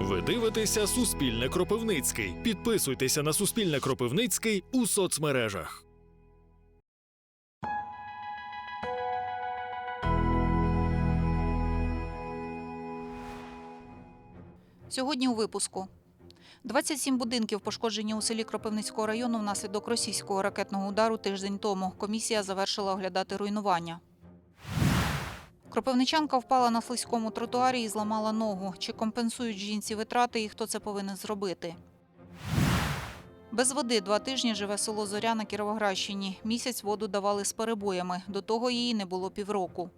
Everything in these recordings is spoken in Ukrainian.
Ви дивитеся Суспільне Кропивницький. Підписуйтеся на Суспільне Кропивницький у соцмережах. Сьогодні у випуску. 27 будинків пошкоджені у селі Кропивницького району внаслідок російського ракетного удару тиждень тому. Комісія завершила оглядати руйнування. Кропивничанка впала на слизькому тротуарі і зламала ногу. Чи компенсують жінці витрати і хто це повинен зробити? Без води два тижні живе село Зоря на Кіровоградщині. Місяць воду давали з перебоями. До того її не було півроку.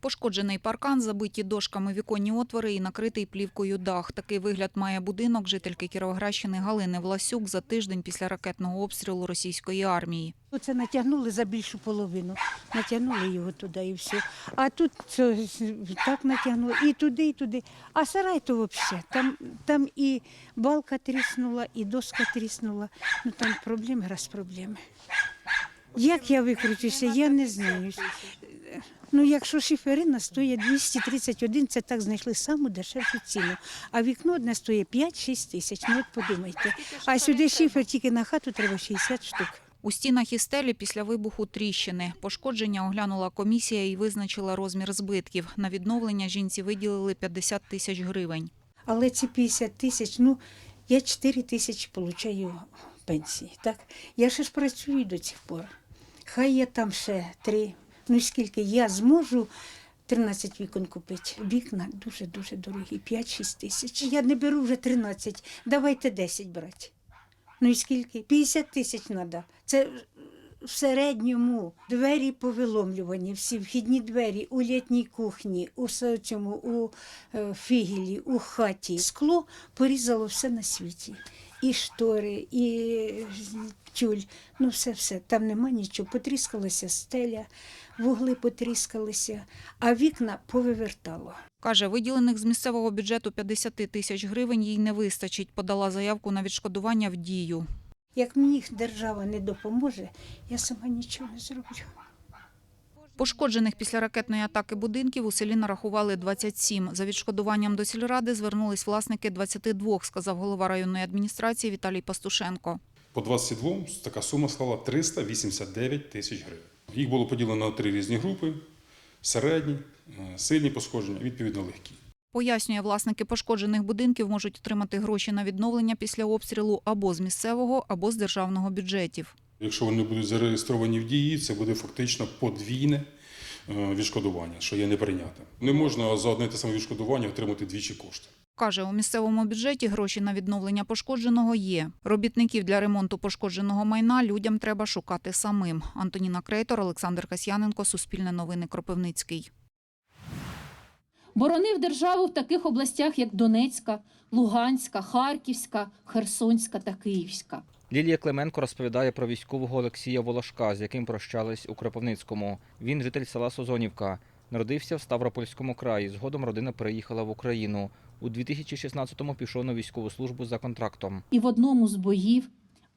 Пошкоджений паркан, забиті дошками віконні отвори і накритий плівкою дах. Такий вигляд має будинок жительки Кіровоградщини Галини Власюк за тиждень після ракетного обстрілу російської армії. Оце натягнули за більшу половину. Натягнули його туди і все. А тут це, так натягнули і туди, і туди. А сарай то взагалі. Там, там і балка тріснула, і доска тріснула. Ну там проблеми раз проблеми. Як я викручуся, я не знаю. Ну, якщо шиферина стоїть 231, це так знайшли саму дешевшу ціну. А вікно одне стоїть 5-6 тисяч. Ну от подумайте. А сюди шифер тільки на хату треба 60 штук. У стінах і стелі після вибуху тріщини. Пошкодження оглянула комісія і визначила розмір збитків. На відновлення жінці виділили 50 тисяч гривень. Але ці 50 тисяч, ну, я 4 тисячі отримую пенсії. Так? Я ще ж працюю до цих пор. Хай я там ще три. Ну скільки я зможу 13 вікон купити. Вікна дуже-дуже дорогі, 5-6 тисяч. Я не беру вже 13, давайте 10 брати. Ну і скільки? 50 тисяч треба. Це в середньому двері повиломлювані, всі вхідні двері у літній кухні, у цьому, у е, фігелі, у хаті. Скло порізало все на світі. І штори, і тюль, ну все-все. Там нема нічого. Потріскалася стеля, вугли потріскалися, а вікна повивертало. Каже, виділених з місцевого бюджету 50 тисяч гривень їй не вистачить. Подала заявку на відшкодування в дію. Як мені держава не допоможе, я сама нічого не зроблю. Пошкоджених після ракетної атаки будинків у селі нарахували 27. За відшкодуванням до сільради звернулись власники 22, сказав голова районної адміністрації Віталій Пастушенко. По 22 така сума склала 389 тисяч гривень. Їх було поділено на три різні групи: середні, е, сильні пошкодження, відповідно легкі. Пояснює, власники пошкоджених будинків можуть отримати гроші на відновлення після обстрілу або з місцевого, або з державного бюджетів. Якщо вони будуть зареєстровані в дії, це буде фактично подвійне е, відшкодування, що є неприйнятним. Не можна за одне те саме відшкодування отримати двічі кошти. Каже, у місцевому бюджеті гроші на відновлення пошкодженого є. Робітників для ремонту пошкодженого майна людям треба шукати самим. Антоніна Крейтор, Олександр Касьяненко, Суспільне новини Кропивницький. Боронив державу в таких областях, як Донецька, Луганська, Харківська, Херсонська та Київська. Лілія Клименко розповідає про військового Олексія Волошка, з яким прощались у Кропивницькому. Він житель села Созонівка. Народився в Ставропольському краї. Згодом родина переїхала в Україну. У 2016-му пішов на військову службу за контрактом. І в одному з боїв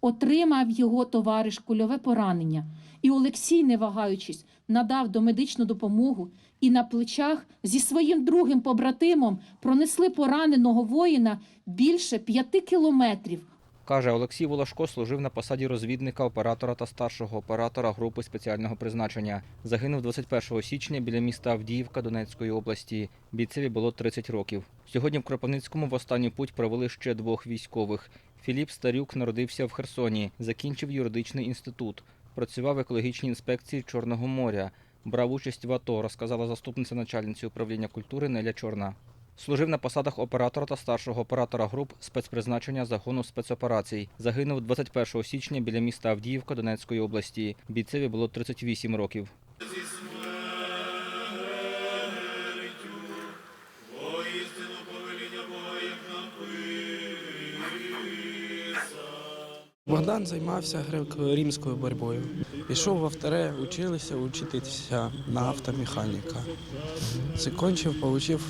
отримав його товариш кульове поранення. І Олексій, не вагаючись, надав домедичну допомогу і на плечах зі своїм другим побратимом пронесли пораненого воїна більше п'яти кілометрів. Каже, Олексій Волошко служив на посаді розвідника, оператора та старшого оператора групи спеціального призначення. Загинув 21 січня біля міста Авдіївка Донецької області. Бійцеві було 30 років. Сьогодні в Кропивницькому в останню путь провели ще двох військових. Філіп Старюк народився в Херсоні, закінчив юридичний інститут, працював в екологічній інспекції Чорного моря. Брав участь в АТО, розказала заступниця начальниці управління культури Неля Чорна. Служив на посадах оператора та старшого оператора груп спецпризначення загону спецоперацій. Загинув 21 січня біля міста Авдіївка Донецької області. Бійцеві було 38 років. Богдан займався греко-римською боротьбою. Пішов в авторе, училися учитися на автомеханіка. Закінчив, отримав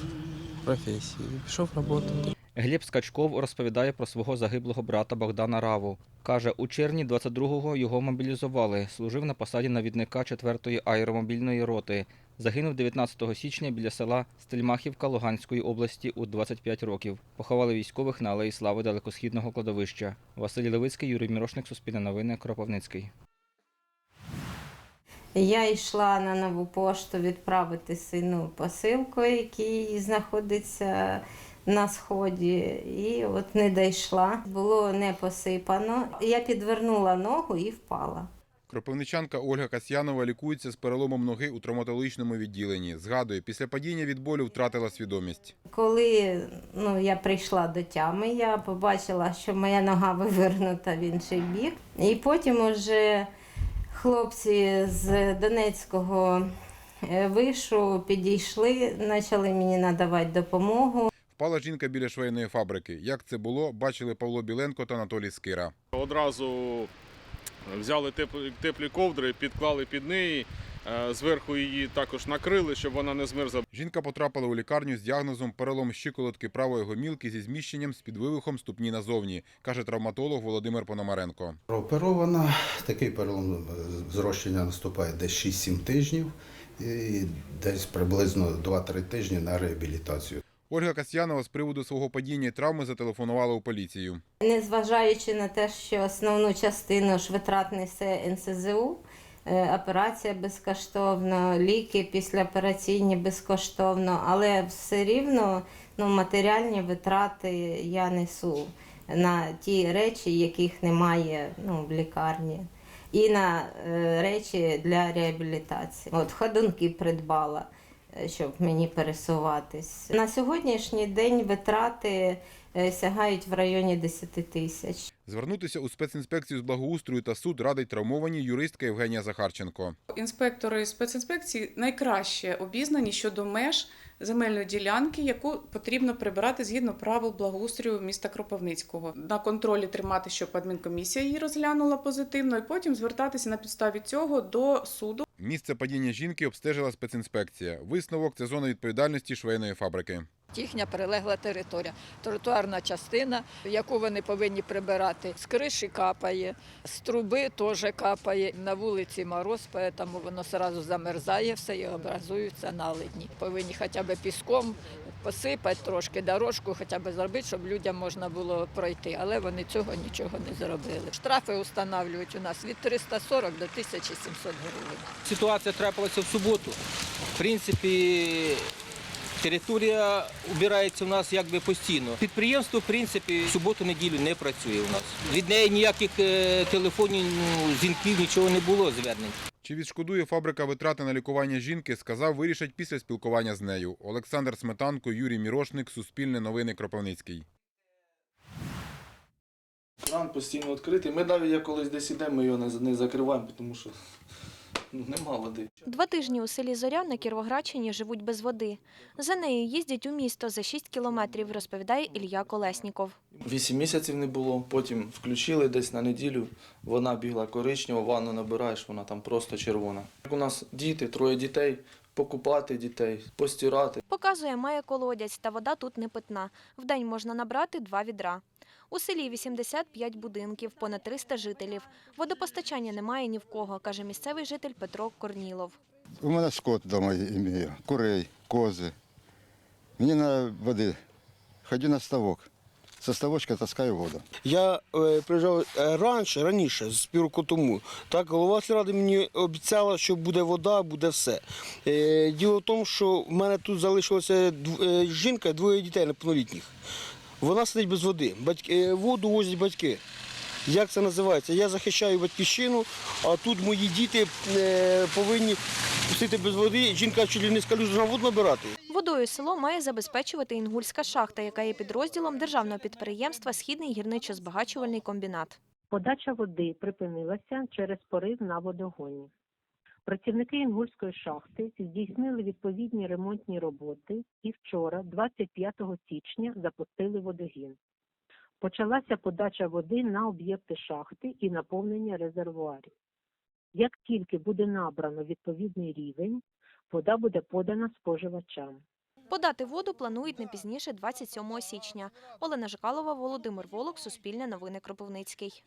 професію. Пішов працювати. Гліб Скачков розповідає про свого загиблого брата Богдана Раву. Каже, у червні 22-го його мобілізували. Служив на посаді навідника 4-ї аеромобільної роти. Загинув 19 січня біля села Стельмахівка Луганської області у 25 років. Поховали військових на Алеї Слави далекосхідного кладовища. Василь Левицький, Юрій Мірошник, Суспільне новини, Кропивницький. Я йшла на нову пошту відправити сину посилку, який знаходиться на сході, і от не дійшла. Було не посипано. Я підвернула ногу і впала. Кропивничанка Ольга Касьянова лікується з переломом ноги у травматологічному відділенні. Згадує, після падіння від болю втратила свідомість. Коли ну, я прийшла до тями, я побачила, що моя нога вивернута в інший бік. І потім уже хлопці з Донецького е, вишу підійшли, почали мені надавати допомогу. Впала жінка біля швейної фабрики. Як це було, бачили Павло Біленко та Анатолій Скира. Одразу взяли теплі, ковдри, підклали під неї, зверху її також накрили, щоб вона не змерзла. Жінка потрапила у лікарню з діагнозом перелом щиколотки правої гомілки зі зміщенням з підвивихом ступні назовні, каже травматолог Володимир Пономаренко. Прооперована. Такий перелом е, зрощення наступає десь 6-7 тижнів і десь приблизно 2-3 тижні на реабілітацію. Ольга Касьянова з приводу свого падіння і травми зателефонувала у поліцію. Незважаючи на те, що основну частину ж витрат несе НСЗУ, е, операція безкоштовно, ліки післяопераційні безкоштовно, але все рівно ну, матеріальні витрати я несу на ті речі, яких немає ну, в лікарні. І на е, речі для реабілітації. От ходунки придбала, е, щоб мені пересуватись. На сьогоднішній день витрати е, сягають в районі 10 тисяч. Звернутися у спецінспекцію з благоустрою та суд радить травмованій юристка Євгенія Захарченко. Інспектори спецінспекції найкраще обізнані щодо меж земельної ділянки, яку потрібно прибирати згідно правил благоустрою міста Кропивницького. На контролі тримати, щоб адмінкомісія її розглянула позитивно, і потім звертатися на підставі цього до суду. Місце падіння жінки обстежила спецінспекція. Висновок це зона відповідальності швейної фабрики. Їхня прилегла територія, тротуарна частина, яку вони повинні прибирати. З криші капає, з труби теж капає. На вулиці мороз, тому воно одразу замерзає все і образуються наледні. Повинні хоча б піском посипати трошки дорожку, хоча б зробити, щоб людям можна було пройти. Але вони цього нічого не зробили. Штрафи встановлюють у нас від 340 до 1700 гривень. Ситуація трапилася в суботу. В принципі, територія убирається у нас якби постійно. Підприємство, в принципі, суботу-неділю не працює у нас. Від неї ніяких е, телефонів, ну, дзвінків, нічого не було звернень. Чи відшкодує фабрика витрати на лікування жінки, сказав, вирішать після спілкування з нею. Олександр Сметанко, Юрій Мірошник, Суспільне новини Кропивницький. Кран постійно відкритий. Ми навіть як колись десь ідемо, ми його не, не закриваємо, тому що ну, нема води. Два тижні у селі Зоря на Кіровоградщині живуть без води. За нею їздять у місто за 6 кілометрів, розповідає Ілля Колесніков. Вісім місяців не було, потім включили десь на неділю, вона бігла коричнева, ванну набираєш, вона там просто червона. У нас діти, троє дітей, покупати дітей, постирати. Показує, має колодязь, та вода тут не питна. Вдень можна набрати два відра. У селі 85 будинків, понад 300 жителів. Водопостачання немає ні в кого, каже місцевий житель Петро Корнілов. У мене скот вдома імею, курей, кози. Мені на води. Ходжу на ставок. Со ставочка таскаю воду. Я е, приїжджав е, раніше, раніше, з півроку тому. Так, голова сільради мені обіцяла, що буде вода, буде все. Е, діло в тому, що в мене тут залишилася дв- е, жінка, двоє дітей неповнолітніх. Вона сидить без води. Батьки, е, воду возять батьки. Як це називається? Я захищаю батьківщину, а тут мої діти е, повинні пустити без води. Жінка чуть ли не з калюжу воду набирати. Водою село має забезпечувати Інгульська шахта, яка є підрозділом державного підприємства Східний гірничо-збагачувальний комбінат. Подача води припинилася через порив на водогоні. Працівники Інгульської шахти здійснили відповідні ремонтні роботи і вчора, 25 січня, запустили водогін. Почалася подача води на об'єкти шахти і наповнення резервуарів. Як тільки буде набрано відповідний рівень, вода буде подана споживачам. Подати воду планують не пізніше 27 січня. Олена Жикалова, Володимир Волок, Суспільне новини Кропивницький.